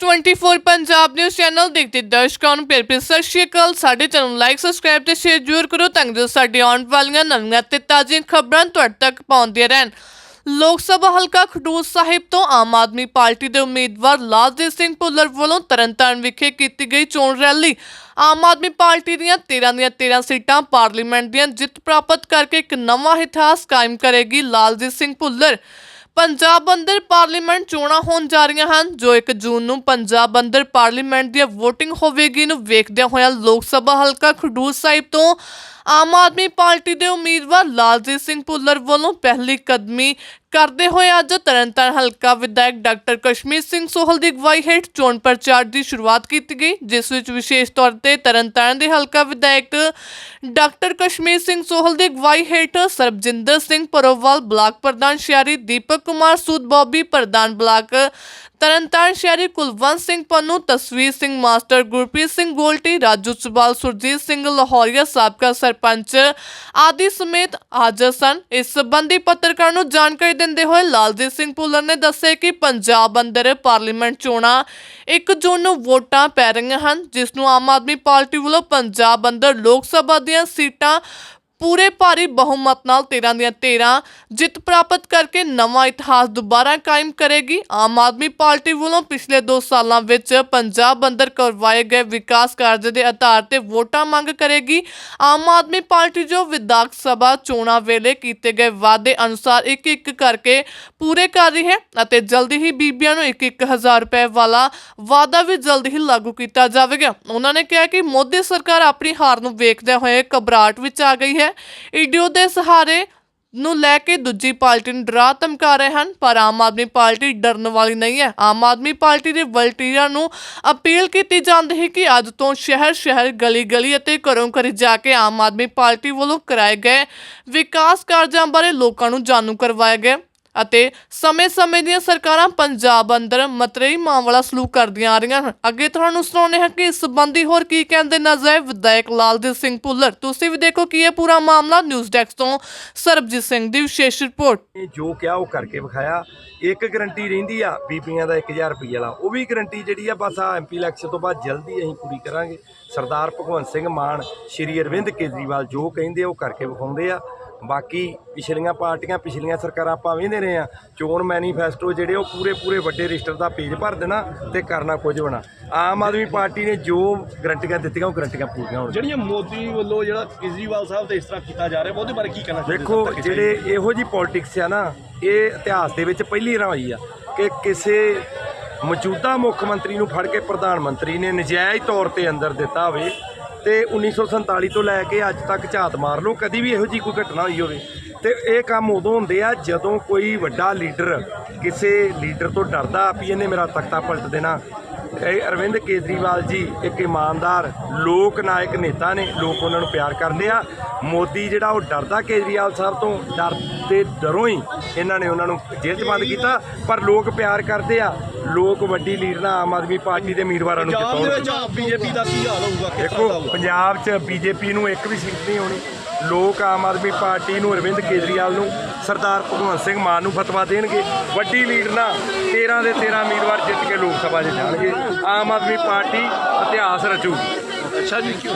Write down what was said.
24 Punjab news channel ਦੇਖਦੇ ਦਰਸ਼ਕਾਂ ਨੂੰ ਪਿਆਰ ਭਰੀ ਸਤਿ ਸ਼੍ਰੀ ਅਕਾਲ। ਸਾਡੇ ਚੈਨਲ ਨੂੰ ਲਾਈਕ ਸਬਸਕ੍ਰਾਈਬ ਤੇ ਸ਼ੇਅਰ ਜ਼ਰੂਰ ਕਰੋ ਤਾਂ ਜੋ ਸਾਡੀ ਆਉਣ ਵਾਲੀਆਂ ਨਵੀਆਂ ਤੇ ਤਾਜ਼ੀਆਂ ਖਬਰਾਂ ਤੁਹਾਡੇ ਤੱਕ ਪਹੁੰਚਦੀਆਂ ਰਹਿਣ। ਲੋਕ ਸਭਾ ਹਲਕਾ ਖਡੂਰ ਸਾਹਿਬ ਤੋਂ ਆਮ ਆਦਮੀ ਪਾਰਟੀ ਦੇ ਉਮੀਦਵਾਰ ਲਾਲਜੀਤ ਸਿੰਘ ਭੁੱਲਰ ਵੱਲੋਂ ਤਰਨਤਾਰਨ ਵਿਖੇ ਕੀਤੀ ਗਈ ਚੋਣ ਰੈਲੀ। ਆਮ ਆਦਮੀ ਪਾਰਟੀ ਦੀਆਂ 13 ਦੀਆਂ 13 ਸੀਟਾਂ ਪਾਰਲੀਮੈਂਟ ਦੀਆਂ ਜਿੱਤ ਪ੍ਰਾਪਤ ਕਰਕੇ ਇੱਕ ਨਵਾਂ ਇਤਿਹਾਸ ਕਾਇਮ ਕਰੇਗੀ ਲਾਲਜੀਤ ਸਿੰਘ ਭੁੱਲਰ। ਪੰਜਾਬ ਅੰਦਰ ਪਾਰਲੀਮੈਂਟ ਚੋਣਾਂ ਹੋਣ ਜਾ ਰਹੀਆਂ ਹਨ, ਜੋ 1 ਜੂਨ ਨੂੰ ਪੰਜਾਬ ਅੰਦਰ ਪਾਰਲੀਮੈਂਟ ਦੀ VOTING ਹੋਵੇਗੀ ਨੂੰ ਵੇਖਦਿਆਂ ਹੋਇਆ ਲੋਕ ਸਭਾ ਹਲਕਾ ਖਡੂਰ ਸਾਹਿਬ ਤੋਂ ਆਮ ਆਦਮੀ ਪਾਰਟੀ ਦੇ ਉਮੀਦਵਾਰ ਲਾਲਜੀਤ ਸਿੰਘ ਭੁੱਲਰ ਵੱਲੋਂ ਪਹਿਲੀ ਕਦਮੀ ਕਰਦੇ ਹੋਏ ਅੱਜ ਤਰਨਤਾਰਨ ਹਲਕਾ ਵਿਧਾਇਕ ਡਾਕਟਰ ਕਸ਼ਮੀਰ ਸਿੰਘ ਸੋਹਲ ਦੀ ਅਗਵਾਈ ਹੇਠ ਚੋਣ ਪ੍ਰਚਾਰ ਦੀ ਸ਼ੁਰੂਆਤ ਕੀਤੀ ਗਈ, ਜਿਸ ਵਿੱਚ ਵਿਸ਼ੇਸ਼ ਤੌਰ ਤੇ ਤਰਨਤਾਰਨ ਦੇ ਹਲਕਾ ਵਿਧਾਇਕ ਡਾਕਟਰ ਕਸ਼ਮੀਰ ਸਿੰਘ ਸੋਹਲ ਦੀ ਅਗਵਾਈ ਹੇਠ ਸਰਬਜਿੰਦਰ ਸਿੰਘ ਪਰੋਵਾਲ, ਬਲਾਕ ਪ੍ਰਧਾਨ ਸ਼ਿਆਰੀ ਦੀਪਕ ਕੁਮਾਰ, ਸੂਦ ਬੋਬੀ, ਪ੍ਰਧਾਨ ਬਲਾਕ ਤਰਨਤਾਰਨ ਸ਼ਹਿਰੀ ਕੁਲਵੰਤ ਸਿੰਘ ਪੰਨੂ, ਤਸਵੀਰ ਸਿੰਘ ਮਾਸਟਰ ਗੁਰਪ੍ਰੀਤ ਸਿੰਘ ਗੋਲਟੀ, ਰਾਜੂ ਸੁਬਾਲ, ਸੁਰਜੀਤ ਸਿੰਘ ਲਾਹੌਰੀਆ, ਸਾਬਕਾ ਸਰਪੰਚ ਆਦਿ ਸਮੇਤ ਹਾਜ਼ਰ ਸਨ। ਇਸ ਸੰਬੰਧੀ ਪੱਤਰਕਾਰ ਨੂੰ ਜਾਣਕਾਰੀ ਦਿੰਦੇ ਹੋਏ ਲਾਲਜੀਤ ਸਿੰਘ ਭੁੱਲਰ ਨੇ ਦੱਸਿਆ ਕਿ ਪੰਜਾਬ ਅੰਦਰ ਪਾਰਲੀਮੈਂਟ ਚੋਣਾਂ 1 ਜੂਨ ਨੂੰ ਵੋਟਾਂ ਪੈ ਰਹੀਆਂ ਹਨ, ਜਿਸ ਨੂੰ ਆਮ ਆਦਮੀ ਪਾਰਟੀ ਵੱਲੋਂ ਪੰਜਾਬ ਅੰਦਰ ਲੋਕ ਸਭਾ ਦੀਆਂ ਸੀਟਾਂ ਪੂਰੇ ਭਾਰੀ ਬਹੁਮਤ ਨਾਲ 13 ਦੀਆਂ 13 ਜਿੱਤ ਪ੍ਰਾਪਤ ਕਰਕੇ ਨਵਾਂ ਇਤਿਹਾਸ ਦੁਬਾਰਾ ਕਾਇਮ ਕਰੇਗੀ। ਆਮ ਆਦਮੀ ਪਾਰਟੀ ਵੱਲੋਂ ਪਿਛਲੇ 2 ਸਾਲਾਂ ਵਿੱਚ ਪੰਜਾਬ ਅੰਦਰ ਕਰਵਾਏ ਗਏ ਵਿਕਾਸ ਕਾਰਜ ਦੇ ਆਧਾਰ ਤੇ ਵੋਟਾਂ ਮੰਗ ਕਰੇਗੀ। ਆਮ ਆਦਮੀ ਪਾਰਟੀ ਜੋ ਵਿਧਾਨ ਸਭਾ ਚੋਣਾਂ ਵੇਲੇ ਕੀਤੇ ਗਏ ਵਾਅਦੇ ਅਨੁਸਾਰ ਇੱਕ ਇੱਕ ਕਰਕੇ ਪੂਰੇ ਕਰ ਰਹੀ ਹੈ ਅਤੇ ਜਲਦੀ ਹੀ ਬੀਬੀਆਂ ਨੂੰ 1-1000 ਰੁਪਏ ਵਾਲਾ ਵਾਅਦਾ ਵੀ ਜਲਦੀ ਹੀ ਲਾਗੂ ਕੀਤਾ ਜਾਵੇਗਾ। ਉਹਨਾਂ ਨੇ ਕਿਹਾ ਕਿ ਮੋਦੀ ਸਰਕਾਰ ਆਪਣੀ ਹਾਰ ਨੂੰ ਵੇਖਦੇ ਹੋਏ ਘਬਰਾਹਟ ਵਿੱਚ ਆ ਗਈ ਹੈ। ਈਡੀਓ ਦੇ ਸਹਾਰੇ ਨੂੰ ਲੈ ਕੇ ਦੂਜੀ ਪਾਰਟੀ ਨੂੰ ਡਰਾ ਧਮਕਾ ਰਹੇ ਹਨ, ਪਰ ਆਮ ਆਦਮੀ ਪਾਰਟੀ ਡਰਨ ਵਾਲੀ ਨਹੀਂ ਹੈ। ਆਮ ਆਦਮੀ ਪਾਰਟੀ ਦੇ ਵਲਟੀਅਰਾਂ ਨੂੰ ਅਪੀਲ ਕੀਤੀ ਜਾਂਦੀ ਹੈ ਕਿ ਅੱਜ ਤੋਂ ਸ਼ਹਿਰ ਸ਼ਹਿਰ ਗਲੀ ਗਲੀ ਅਤੇ ਘਰੋਂ ਘਰ ਜਾ ਕੇ ਆਮ ਆਦਮੀ ਪਾਰਟੀ ਵੱਲੋਂ ਕਰਾਏ ਗਏ ਵਿਕਾਸ ਕਾਰਜਾਂ ਬਾਰੇ ਲੋਕਾਂ ਨੂੰ ਜਾਣੂ ਕਰਵਾਇਆ ਗਿਆ। ਅਤੇ ਸਮੇਂ-ਸਮੇਂ ਦੀਆਂ ਸਰਕਾਰਾਂ ਪੰਜਾਬ ਅੰਦਰ ਮਤਰੇਈ ਮਾਂ ਸਲੂਕ ਕਰਦੀਆਂ ਆ ਰਹੀਆਂ ਹਨ। ਅੱਗੇ ਤੁਹਾਨੂੰ ਸੁਣਾਉਂਦੇ ਹਾਂ ਕਿ ਇਸ ਸੰਬੰਧੀ ਹੋਰ ਕੀ ਕਹਿੰਦੇ ਨਜ਼ਰ ਵਿਧਾਇਕ ਲਾਲਜੀਤ ਸਿੰਘ ਭੁੱਲਰ, ਤੁਸੀਂ ਵੀ ਦੇਖੋ ਕੀ ਇਹ ਪੂਰਾ ਮਾਮਲਾ ਨਿਊਜ਼ ਡੈਸਕ ਤੋਂ ਸਰਬਜੀਤ ਸਿੰਘ ਦੀ ਵਿਸ਼ੇਸ਼ ਰਿਪੋਰਟ। ਇਹ ਜੋ ਕਿਹਾ ਉਹ ਕਰਕੇ ਵਿਖਾਇਆ। ਇੱਕ ਗਰੰਟੀ ਰਹਿੰਦੀ ਆ, ਬੀਬੀਆਂ ਦਾ 1000 ਰੁਪਏ ਵਾਲਾ। ਉਹ ਵੀ ਗਰੰਟੀ ਜਿਹੜੀ ਆ, ਬਸ ਆ ਐਮਪੀ ਇਲੈਕਸ਼ਨ ਤੋਂ ਬਾਅਦ ਜਲਦੀ ਅਸੀਂ ਪੂਰੀ ਕਰਾਂਗੇ। ਸਰਦਾਰ ਭਗਵੰਤ ਸਿੰਘ ਮਾਨ, ਸ਼੍ਰੀ ਅਰਵਿੰਦ ਕੇਜਰੀਵਾਲ ਜੋ ਕਹਿੰਦੇ ਆ, ਉਹ ਕਰਕੇ ਵਿਖਾਉਂਦੇ ਆ। ਬਾਕੀ ਪਿਛਲੀਆਂ ਪਾਰਟੀਆਂ ਪਿਛਲੀਆਂ ਸਰਕਾਰਾਂ ਆਪਾਂ ਵੇਂਦੇ ਰਹੇ ਆ। ਚੋਣ ਮੈਨੀਫੈਸਟੋ ਜਿਹੜੇ ਉਹ ਪੂਰੇ ਪੂਰੇ ਵੱਡੇ ਰਜਿਸਟਰ ਦਾ ਪੇਜ ਭਰ ਦੇਣਾ ਤੇ ਕਰਨਾ ਕੁਝ ਬਣਾ। ਆਮ ਆਦਮੀ ਪਾਰਟੀ ਨੇ ਜੋ ਗਰੰਟੀਆਂ ਦਿੱਤੀਆਂ ਉਹ ਗਰੰਟੀਆਂ ਪੂਰੀਆਂ ਹੋਣਗੀਆਂ। ਜਿਹੜੀਆਂ ਮੋਦੀ ਵੱਲੋਂ ਜਿਹੜਾ ਕੇਜਰੀਵਾਲ ਸਾਹਿਬ ਤੇ ਇਸ ਤਰ੍ਹਾਂ ਕੀਤਾ ਜਾ ਰਿਹਾ ਉਹਦੇ ਬਾਰੇ ਕੀ ਕਹਿਣਾ ਚਾਹੁੰਦੇ ਦੇਖੋ ਜਿਹੜੇ ਇਹੋ ਜੀ ਪੋਲਿਟਿਕਸ ਆ ਨਾ ਇਹ ਇਤਿਹਾਸ ਦੇ ਵਿੱਚ ਪਹਿਲੀ ਵਾਰ ਹੋਈ ਆ ਕਿ ਕਿਸੇ ਮੌਜੂਦਾ ਮੁੱਖ ਮੰਤਰੀ ਨੂੰ ਫੜ ਕੇ ਪ੍ਰਧਾਨ ਮੰਤਰੀ ਨੇ ਨਜਾਇਜ਼ ਤੌਰ ਤੇ ਅੰਦਰ ਦਿੱਤਾ ਹੋਵੇ। ਤੇ 1947 ਤੋਂ ਲੈ ਕੇ ਅੱਜ ਤੱਕ ਝਾਤ ਮਾਰ ਲਓ, ਕਦੀ ਵੀ ਇਹੋ ਜੀ ਕੋਈ ਘਟਨਾ ਹੋਈ ਹੋਵੇ। ਤੇ ਇਹ ਕੰਮ ਉਦੋਂ ਹੁੰਦੇ ਆ ਜਦੋਂ ਕੋਈ ਵੱਡਾ ਲੀਡਰ ਕਿਸੇ ਲੀਡਰ ਤੋਂ ਡਰਦਾ ਵੀ ਇਹਨੇ ਮੇਰਾ ਤਖਤਾ ਪਲਟ ਦੇਣਾ। ਅਰਵਿੰਦ ਕੇਜਰੀਵਾਲ ਜੀ ਇੱਕ ਇਮਾਨਦਾਰ ਲੋਕ ਨਾਇਕ ਨੇਤਾ ਨੇ ਲੋਕ ਉਹਨਾਂ ਨੂੰ ਪਿਆਰ ਕਰਦੇ ਆ। ਮੋਦੀ ਜਿਹੜਾ ਉਹ ਡਰਦਾ ਕੇਜਰੀਵਾਲ ਸਾਹਿਬ ਤੋਂ ਡਰ ਦੇ ਡਰੋਂ ਹੀ ਇਹਨਾਂ ਨੇ ਉਹਨਾਂ ਨੂੰ ਜੇਲ੍ਹ 'ਚ ਬੰਦ ਕੀਤਾ। ਪਰ ਲੋਕ ਪਿਆਰ ਕਰਦੇ ਆ। ਲੋਕ ਵੱਡੀ ਲੀਡਰਾਂ ਆਮ ਆਦਮੀ ਪਾਰਟੀ ਦੇ ਉਮੀਦਵਾਰਾਂ ਨੂੰ ਪੰਜਾਬ ਦੇ ਵਿੱਚ ਜਿਤਾਉਣ ਬੀਜੇਪੀ ਦਾ ਕੀ ਹਾਲ ਹੋਊਗਾ? ਦੇਖੋ ਪੰਜਾਬ 'ਚ ਬੀਜੇਪੀ ਨੂੰ ਇੱਕ ਵੀ ਸੀਟ ਨਹੀਂ ਹੋਣੀ। ਲੋਕ ਆਮ ਆਦਮੀ ਪਾਰਟੀ ਨੂੰ ਅਰਵਿੰਦ ਕੇਜਰੀਵਾਲ ਨੂੰ ਸਰਦਾਰ ਭਗਵੰਤ ਸਿੰਘ ਮਾਨ ਨੂੰ ਫਤਵਾ ਦੇਣਗੇ। ਵੱਡੀ ਲੀਡਰਾਂ 13 ਦੇ 13 ਉਮੀਦਵਾਰ ਜਿੱਤ ਕੇ ਲੋਕ ਸਭਾ 'ਚ ਜਾਣਗੇ। ਆਮ ਆਦਮੀ ਪਾਰਟੀ ਇਤਿਹਾਸ ਰਚੂਗੀ। ਅੱਛਾ ਜੀ ਕਿਉਂ